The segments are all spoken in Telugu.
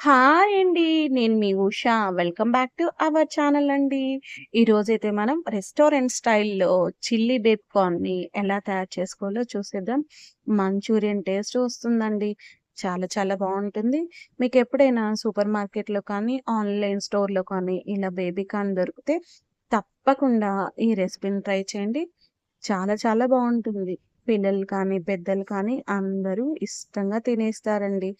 హాయ్ అండి. నేను మీ Usha. Welcome back to our channel అండి. ఈరోజైతే మనం రెస్టారెంట్ స్టైల్‌లో చిల్లీ బేబీ కార్న్‌ని ఎలా తయారు చేసుకోవాలో చూసేద్దాం. మంచూరియన్ టేస్ట్ వస్తుందండి. చాలా చాలా బాగుంటుంది మీకు ఎప్పుడైనా సూపర్ మార్కెట్‌లో కానీ, ఆన్‌లైన్ స్టోర్‌లో కానీ ఇలా బేబీ కార్న్ దొరికితే తప్పకుండా ఈ రెసిపీని ట్రై చేయండి. చాలా చాలా బాగుంటుంది పిల్లలు కానీ, పెద్దలు కానీ అందరూ ఇష్టంగా తినేస్తారండి.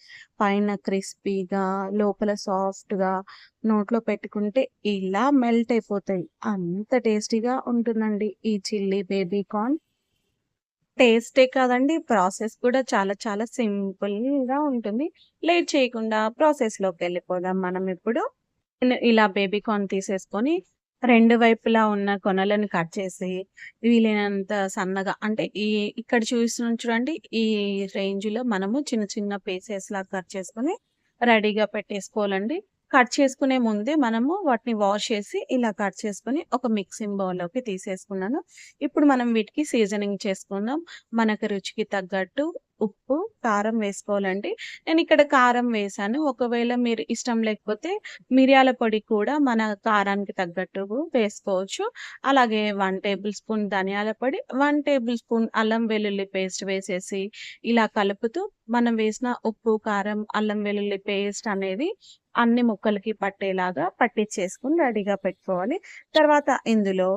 పైన క్రిస్పీగా, లోపల సాఫ్ట్‌గా నోట్లో పెట్టుకుంటే ఇలా మెల్ట్ అయిపోతాయి. అంత టేస్టీగా ఉంటుందండి ఈ చిల్లీ బేబీ కార్న్. టేస్టే కాదండి ప్రాసెస్ కూడా చాలా చాలా సింపుల్‌గా ఉంటుంది. లేట్ చేయకుండా ప్రాసెస్‌లోకెళ్ళిపోదాం మనం ఇప్పుడు. ఇలా బేబీ కార్న్ తీసేసుకొని, రెండు వైపులా ఉన్న కొనలను కట్ చేసి, వీలైనంత సన్నగా అంటే ఈ ఇక్కడ చూసిన చూడండి, ఈ రేంజ్‌లో మనము చిన్న చిన్న పీసెస్‌లాగా కట్ చేసుకొని రెడీగా పెట్టేసుకోవాలండి. కట్ చేసుకునే ముందే మనము వాటిని వాష్ చేసి ఇలా కట్ చేసుకొని ఒక మిక్సింగ్ బౌల్‌లోకి తీసేసుకున్నాను. ఇప్పుడు మనం వీటికి సీజనింగ్ చేసుకుందాం. మనకు రుచికి తగ్గట్టు ఉప్పు, కారం వేసుకోవాలండి. నేను ఇక్కడ కారం వేసాను ఒకవేళ మీరు ఇష్టం లేకపోతే మిరియాల పొడి కూడా మన కారానికి తగ్గట్టు వేసుకోవచ్చు. అలాగే వన్ టేబుల్ స్పూన్ ధనియాల పొడి, వన్ టేబుల్ స్పూన్ అల్లం వెల్లుల్లి పేస్ట్ వేసేసి ఇలా కలుపుతూ మనం వేసిన ఉప్పు, కారం, అల్లం వెల్లుల్లి పేస్ట్ అనేది అన్ని ముక్కలకి పట్టేలాగా పట్టించేసుకుని రెడీగా పెట్టుకోవాలి. తర్వాత ఇందులో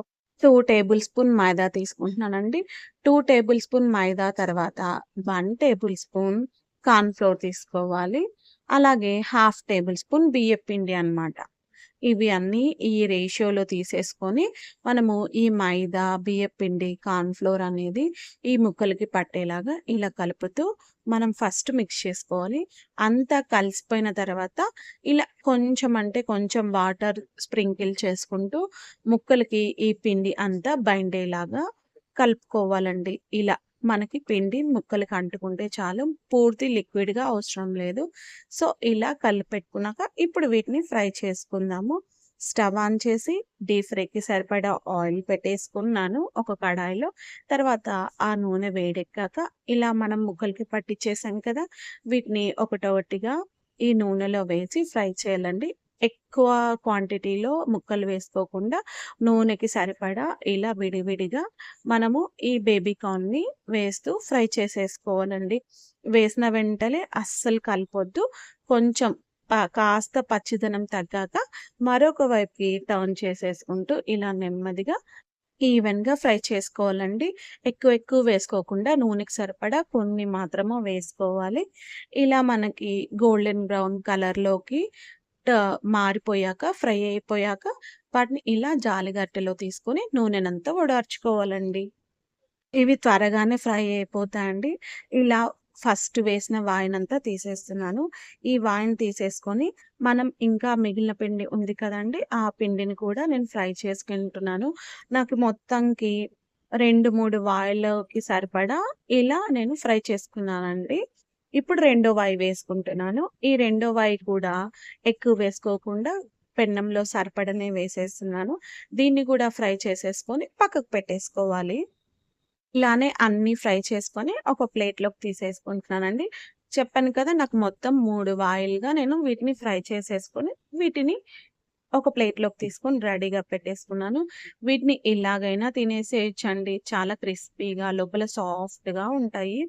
టూ టేబుల్ స్పూన్ మైదా తీసుకుంటున్నానండి. టూ టేబుల్ స్పూన్ మైదా తర్వాత వన్ టేబుల్ స్పూన్ కార్న్ఫ్లోర్ తీసుకోవాలి. అలాగే హాఫ్ టేబుల్ స్పూన్ బియ్యం పిండి అన్నమాట. ఇవి అన్నీ ఈ రేషియోలో తీసేసుకొని మనము ఈ మైదా, బియ్యపిండి కార్న్ఫ్లోర్ ఫ్లోర్ అనేది ఈ ముక్కలకి పట్టేలాగా ఇలా కలుపుతూ మనం ఫస్ట్ మిక్స్ చేసుకోవాలి. అంతా కలిసిపోయిన తర్వాత ఇలా కొంచెం అంటే కొంచెం వాటర్ స్ప్రింకిల్ చేసుకుంటూ ముక్కలకి ఈ పిండి అంతా బైండేలాగా కలుపుకోవాలండి. ఇలా మనకి పిండి ముక్కలకి అంటుకుంటే చాలు. పూర్తి లిక్విడ్‌గా అవసరం లేదు. సో, ఇలా కలిపెట్టుకున్నాక ఇప్పుడు వీటిని ఫ్రై చేసుకుందాము. స్టవ్ ఆన్ చేసి డీప్ ఫ్రైకి సరిపడా ఆయిల్ పెట్టేసుకున్నాను ఒక కడాయిలో. తర్వాత ఆ నూనె వేడెక్కాక ఇలా మనం ముక్కలకి పట్టించేసాం కదా! వీటిని ఒకటొకటిగా ఈ నూనెలో వేసి ఫ్రై చేయాలండి. ఎక్కువ క్వాంటిటీలో ముక్కలు వేసుకోకుండా నూనెకి సరిపడా ఇలా విడివిడిగా మనము ఈ బేబీ కార్న్‌ని వేస్తూ ఫ్రై చేసేసుకోవాలండి. వేసిన వెంటనే అస్సలు కలపొద్దు. కొంచెం కాస్త పచ్చిదనం తగ్గాక మరొక వైపుకి టర్న్ చేసేసుకుంటూ ఇలా నెమ్మదిగా ఈవెన్‌గా ఫ్రై చేసుకోవాలండి. ఎక్కువ ఎక్కువ వేసుకోకుండా నూనెకి సరిపడా కొన్ని మాత్రమే వేసుకోవాలి. ఇలా మనకి గోల్డెన్ బ్రౌన్ కలర్‌లోకి మారిపోయాక, ఫ్రై అయిపోయాక వాటిని ఇలా జాలిగట్టెలో తీసుకొని నూనెనంతా వడార్చుకోవాలండి. ఇవి త్వరగానే ఫ్రై అయిపోతాయండి. ఇలా ఫస్ట్ వేసిన వాయినంతా తీసేస్తున్నాను. ఈ వాయిన్ తీసేసుకొని మనం ఇంకా మిగిలిన పిండి ఉంది కదండి ఆ పిండిని కూడా నేను ఫ్రై చేసుకుంటున్నాను. నాకు మొత్తంకి రెండు మూడు వాయిల్కి సరిపడా ఇలా నేను ఫ్రై చేసుకున్నానండి. ఇప్పుడు రెండో వాయి వేసుకుంటున్నాను. ఈ రెండో వాయి కూడా ఎక్కువ వేసుకోకుండా పెన్నంలో సరిపడనే వేసేస్తున్నాను. దీన్ని కూడా ఫ్రై చేసేసుకొని పక్కకు పెట్టేసుకోవాలి. ఇలానే అన్నీ ఫ్రై చేసుకొని ఒక ప్లేట్‌లోకి తీసేసుకుంటున్నానండి. చెప్పాను కదా! నాకు మొత్తం మూడు వాయిల్గా నేను వీటిని ఫ్రై చేసేసుకొని వీటిని ఒక ప్లేట్‌లోకి తీసుకొని రెడీగా పెట్టేసుకున్నాను. వీటిని ఇలాగైనా తినేసేయచ్చండి చాలా క్రిస్పీగా లోపల సాఫ్ట్‌గా ఉంటాయి.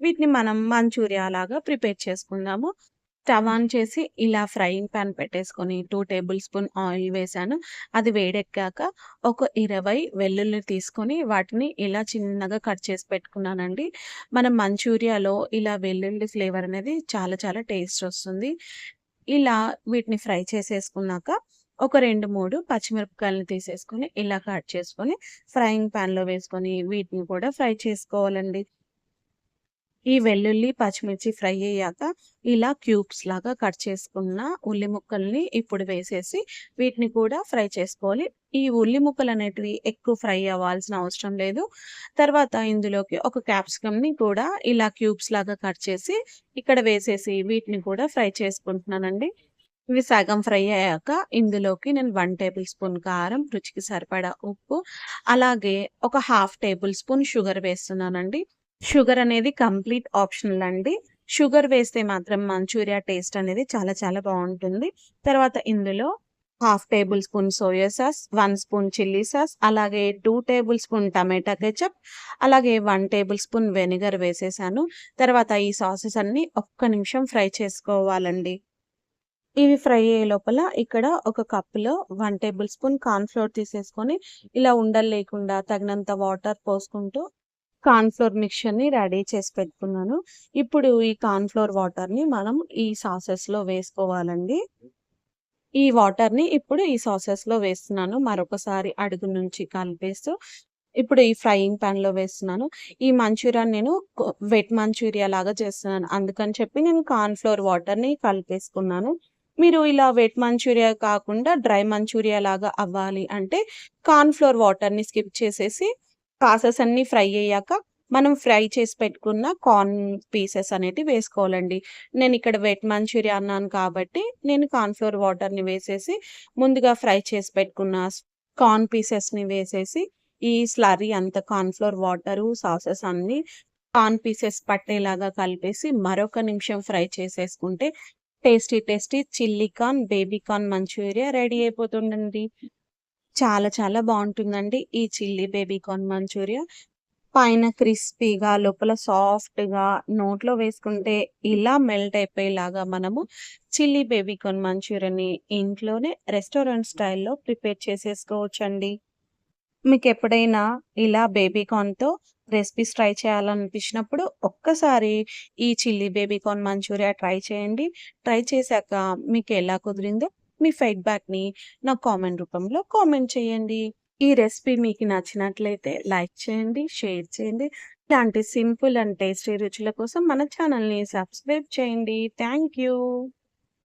వీటిని మనం మంచూరియా లాగా ప్రిపేర్ చేసుకుందాము. స్టవ్ ఆన్ చేసి ఇలా ఫ్రైయింగ్ పాన్ పెట్టేసుకొని టూ టేబుల్ స్పూన్ ఆయిల్ వేసాను అది వేడెక్కాక ఒక 20 వెల్లుల్లి తీసుకొని వాటిని ఇలా చిన్నగా కట్ చేసి పెట్టుకున్నానండి. మనం మంచూరియాలో ఇలా వెల్లుల్లి ఫ్లేవర్ అనేది చాలా చాలా టేస్ట్ వస్తుంది. ఇలా వీటిని ఫ్రై చేసేసుకున్నాక ఒక 2, 3 పచ్చిమిరపకాయలను తీసేసుకొని ఇలా కట్ చేసుకొని ఫ్రైయింగ్ పాన్‌లో వేసుకొని వీటిని కూడా ఫ్రై చేసుకోవాలండి. ఈ వెల్లుల్లి, పచ్చిమిర్చి ఫ్రై అయ్యాక ఇలా క్యూబ్స్ లాగా కట్ చేసుకున్న ఉల్లి ముక్కల్ని ఇప్పుడు వేసేసి వీటిని కూడా ఫ్రై చేసుకోవాలి. ఈ ఉల్లి ముక్కలనేటివి ఎక్కువ ఫ్రై అవ్వాల్సిన అవసరం లేదు. తర్వాత ఇందులోకి ఒక క్యాప్సికమ్‌ని కూడా ఇలా క్యూబ్స్ లాగా కట్ చేసి ఇక్కడ వేసేసి వీటిని కూడా ఫ్రై చేసుకుంటున్నానండి. ఇవి సగం ఫ్రై అయ్యాక ఇందులోకి నేను వన్ టేబుల్ స్పూన్ కారం, రుచికి సరిపడా ఉప్పు, అలాగే ఒక హాఫ్ టేబుల్ స్పూన్ షుగర్ వేస్తున్నానండి. షుగర్ అనేది కంప్లీట్ ఆప్షనల్ అండి. షుగర్ వేస్తే మాత్రం మంచూరియా టేస్ట్ అనేది చాలా చాలా బాగుంటుంది. తర్వాత ఇందులో half tablespoon soya sauce one spoon chilli sauce అలాగే టూ టేబుల్ స్పూన్ టమాటా కెచప్ అలాగే వన్ టేబుల్ స్పూన్ వెనిగర్ వేసేసాను. తర్వాత ఈ సాసెస్ అన్ని ఒక్క నిమిషం ఫ్రై చేసుకోవాలండి. ఇవి ఫ్రై అయ్యే లోపల ఇక్కడ ఒక కప్పులో వన్ టేబుల్ స్పూన్ కార్న్ఫ్లోర్ తీసేసుకొని ఇలా ఉండలు లేకుండా తగినంత వాటర్ పోసుకుంటూ కార్న్ఫ్లోర్ మిక్చర్ని రెడీ చేసి పెట్టుకున్నాను. ఇప్పుడు ఈ కార్న్ ఫ్లోర్ వాటర్ని మనం ఈ సాసెస్లో వేసుకోవాలండి. ఈ వాటర్ని ఇప్పుడు ఈ సాసెస్లో వేస్తున్నాను. మరొకసారి అడుగు నుంచి కలిపేస్తూ ఇప్పుడు ఈ ఫ్రైయింగ్ ప్యాన్లో వేస్తున్నాను. ఈ మంచూరియా నేను వెట్ మంచూరియా లాగా చేస్తున్నాను. అందుకని చెప్పి నేను కార్న్ ఫ్లోర్ వాటర్ని కలిపేసుకున్నాను. మీరు ఇలా వెట్ మంచూరియా కాకుండా డ్రై మంచూరియా లాగా అవ్వాలి అంటే కార్న్ఫ్లోర్ వాటర్ని స్కిప్ చేసేసి కాసెస్ అన్ని ఫ్రై అయ్యాక మనం ఫ్రై చేసి పెట్టుకున్న కార్న్ పీసెస్ అనేటివి వేసుకోవాలండి. నేను ఇక్కడ వెట్ మంచూరియా అన్నాను కాబట్టి నేను కార్న్ఫ్లోర్ వాటర్ని వేసేసి ముందుగా ఫ్రై చేసి పెట్టుకున్న కార్న్ పీసెస్ని వేసేసి ఈ స్లరీ అంత కార్న్ఫ్లోర్ వాటరు సాసెస్ అన్ని కార్న్ పీసెస్ పట్టేలాగా కలిపేసి మరొక నిమిషం ఫ్రై చేసేసుకుంటే tasty tasty chilli corn baby corn manchuria ready అయిపోతుందండి. చాలా చాలా బాగుంటుందండి. ఈ చిల్లీ బేబీ కార్న్ మంచూరియా. పైన క్రిస్పీగా లోపల సాఫ్ట్గా నోట్లో వేసుకుంటే ఇలా మెల్ట్ అయిపోయేలాగా మనము చిల్లీ బేబీ కార్న్ మంచూరియని ఇంట్లోనే రెస్టారెంట్ స్టైల్లో ప్రిపేర్ చేసేసుకోవచ్చండి. మీకు ఎప్పుడైనా ఇలా బేబీకార్న్తో రెసిపీస్ ట్రై చేయాలనిపించినప్పుడు ఒక్కసారి ఈ chilli baby corn manchuria try చేయండి. ట్రై చేశాక మీకు ఎలా కుదిరిందో మీ ఫీడ్బ్యాక్ని నా కామెంట్ రూపంలో కామెంట్ చేయండి. ఈ రెసిపీ మీకు నచ్చినట్లయితే లైక్ చేయండి షేర్ చేయండి. ఇలాంటి సింపుల్ అండ్ టేస్టీ రుచుల కోసం మన ఛానల్ని సబ్స్క్రైబ్ చేయండి. Thank you